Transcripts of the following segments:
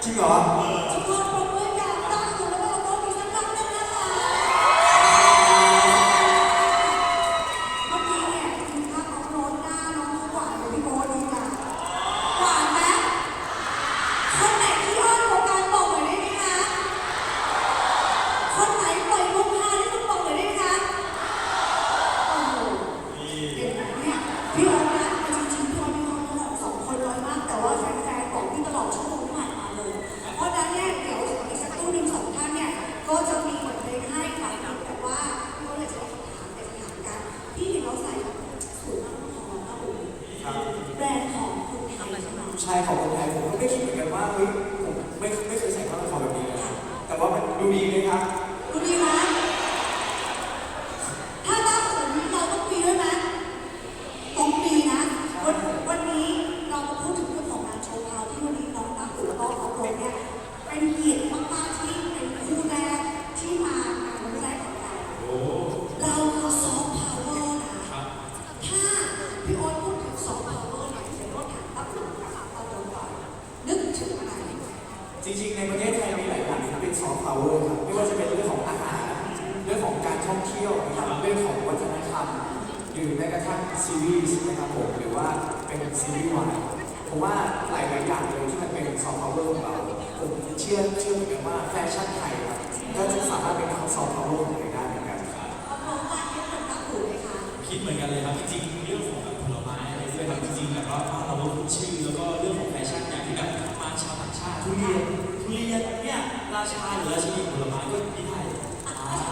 중요한 ชายของคนไทยผมก็ไม่คิดเหมือนกันว่าเฮ้ยผมไม่ไม่เคยใส่ผ้าพันคอแบบนี้เลยนะแต่ว่ามันดูดีเลยครับ จริงๆ ในประเทศไทยมีหลายอย่างที่เป็นซอฟต์พาวเวอร์ครับไม่ว่าจะเป็นเรื่องของอาหารเรื่องของการท่องเที่ยวนะครับเรื่องของวัฒนธรรมหรือแม้กระทั่งซีรีส์นะครับผมหรือว่าเป็นซีรีส์วายผมว่าหลายหลายอย่างเลยที่มันเป็นซอฟต์พาวเวอร์ของเราผมเชื่อเชื่อเหมือนกันว่าแฟชั่นไทยก็จะสามารถเป็นทั้งซอฟต์พาวเวอร์ของ เรียนเนี่ยราชาหรือราชินีผลไม้ก็ที่ไทยอะ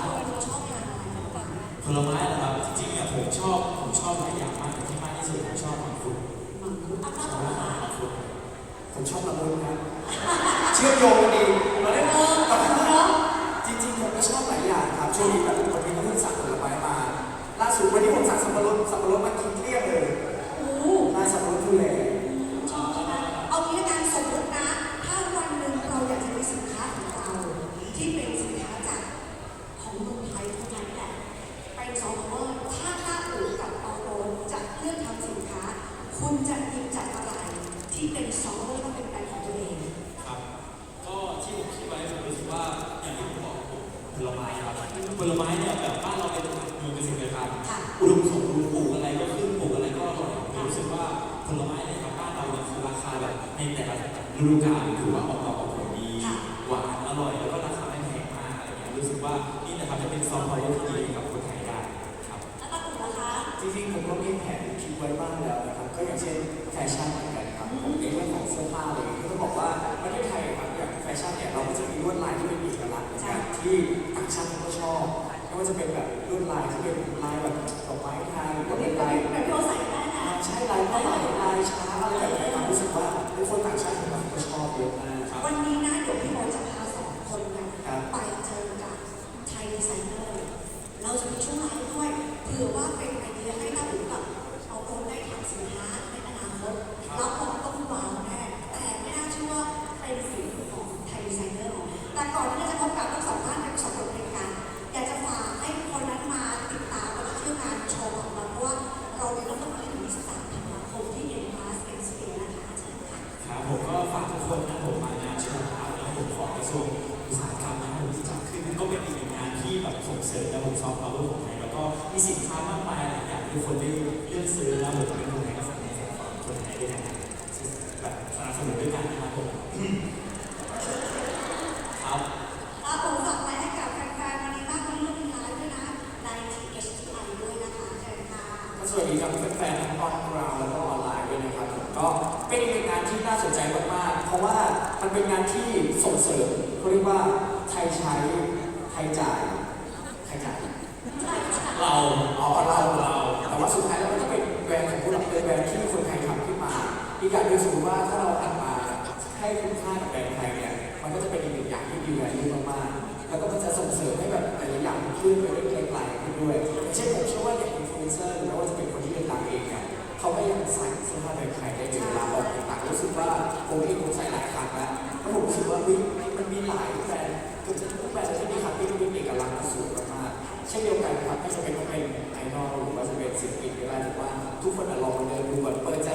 เราชอบงานอะไรบ้างผลไม้เหรอครับจริงๆเนี่ยผมชอบผมชอบหลายอย่างมากแต่ที่มากที่สุดผมชอบมังคุดมังคุดอะชถ้าอบต่อมัมางคุดผมชอบละมุนครับเชื่อมโยงกันดีมาได้เออต่อเนาะจริงๆผมก็ชอบหลายอย่างครับช่วงนี้แบบวันนี้ก็เพิ่งสั่งผลไม้มาล่าสุดวันนี้ผมสั่งสับปะรดสับปะรดมากินเกลี้ยงเลยโอ้มาสับปะรดทุเรศ ที่เป็นสินค้าจากของเมืองไทยเท่านั้นแหละเป็นซอฟต์แวร์ถ้าถ้าอู่กับออโรจะเลือกทำสินค้า คุณจะหยิบจากอะไรที่เป็นซอฟต์แวร์ต้องเป็นแบรนด์ของตัวเองครับก็ที่ผมคิดไว้ผมรู้สึกว่าอย่างที่ผมบอกผมผลไม้ครับผลไม้เนี่ยแบบบ้านเราเป็นเมืองเกษตรกรรมค่ะอุดมสมบูรณ์ปลูกอะไรก็ขึ้นปลูกอะไรก็อร่อยผมรู้สึกว่าผลไม้เนี่ยครับบ้านเราเนี่ยคือราคาแบบในแต่ละฤดูกาลถือว่าออก ว่านี่นะครับจะเป็นซอฟต์พาวเวอร์ที่ดีกับคนไทยได้ครับแล้วตาอู่ล่ะคะ จริงๆผมก็มีแผนคิดไว้บ้างแล้วนะครับ ก็อย่างเช่นแฟชั่นเหมือนกันครับ ผมในเรื่องของเสื้อผ้าเลยก็ต้องบอกว่าประเทศไทยครับอย่างแฟชั่นเนี่ยเราก็จะมีลวดลายที่เป็นเอกลักษณ์เหมือนกันที่ต่างชาติเขาก็ชอบไม่ว่าจะเป็นแบบลวดลายที่เป็นลายแบบดอกไม้ไทยหรือว่าเป็นลายแบบที่เราใส่ได้นะใช่ลายผ้าไหมลายช้างอะไร แต่ก่อนที่เราจะพบกับทั้งสองท่านทั้งสองคนเป็นกันอยากจะฝากให้คนนั้นมาติดตามแล้วก็เที่ยวงานโชว์ของเราเพราะว่าเรามีเริ่มต้นที่23ธันวาคมที่เอ็นพาสเอ็นสเปียนะคะเชิญค่ะครับผมก็ฝากทุกคนนะผมมางานโชว์พาร์ทแล้วผมขอกระทรวงอุตสาหกรรมนะผมที่จัดขึ้นก็เป็นอีกหนึ่งงานที่แบบส่งเสริมและผมซอฟต์พาวเวอร์ของไทยแล้วก็มีสินค้ามากมายหลายอย่างที่คนได้เลือกซื้อแล้วผมเป็นคนไทยก็ฝากในส่วนของคนไทยด้วยนะครับแบบสนับสนุนด้วยกันนะครับผมครับ อาผมฝากไว้ให้กับแฟนๆวันนี้บ้างวันนี้เรามีไลฟ์ด้วยนะใน THTI ด้วยนะคะเชิญค่ะ ก็ส วัสดีครับแฟนๆทั้งออนกราวแล้วก็ออนไลน์ด้วยนะครับผมก็เป็นอีกหนึ่งงานที่น่าสนใจมากๆ เพราะว่ามันเป็นงานที่ส่งเสริมเขาเรียกว่าไทยใช้ไทยจ่ายไทยจ่ายเราเอาเราเราแต่ว่าสุดท้ายแล้วมันก็เป็นแบรนด์ของพวกเราเป็นแบรนด์ที่คนไทยทำขึ้นมา อีกอย่างหนึ่งสมมติว่าถ้าเราหันมาให้คุณค่ากับแบรนด์ไทยเนี่ยมันก็จะเป็นอีกหนึ่งอย่างที่ดีแวลูมากๆแล้วก็มันจะส่งเสริมให้แบบหลายๆอย่างมันขึ้นไป รู้สึกว่าเฮ้ยมันมีหลายแบรนด์เกือบจะทุกแบรนด์ที่มีครับที่เป็นเอกลักษณ์สูงมากๆเช่นเดียวกันครับไม่จำเป็นต้องเป็นไอดอลหรือว่าจะเป็นศิลปินก็ได้ถือว่าทุกคนลองเดินดูเปิดใจ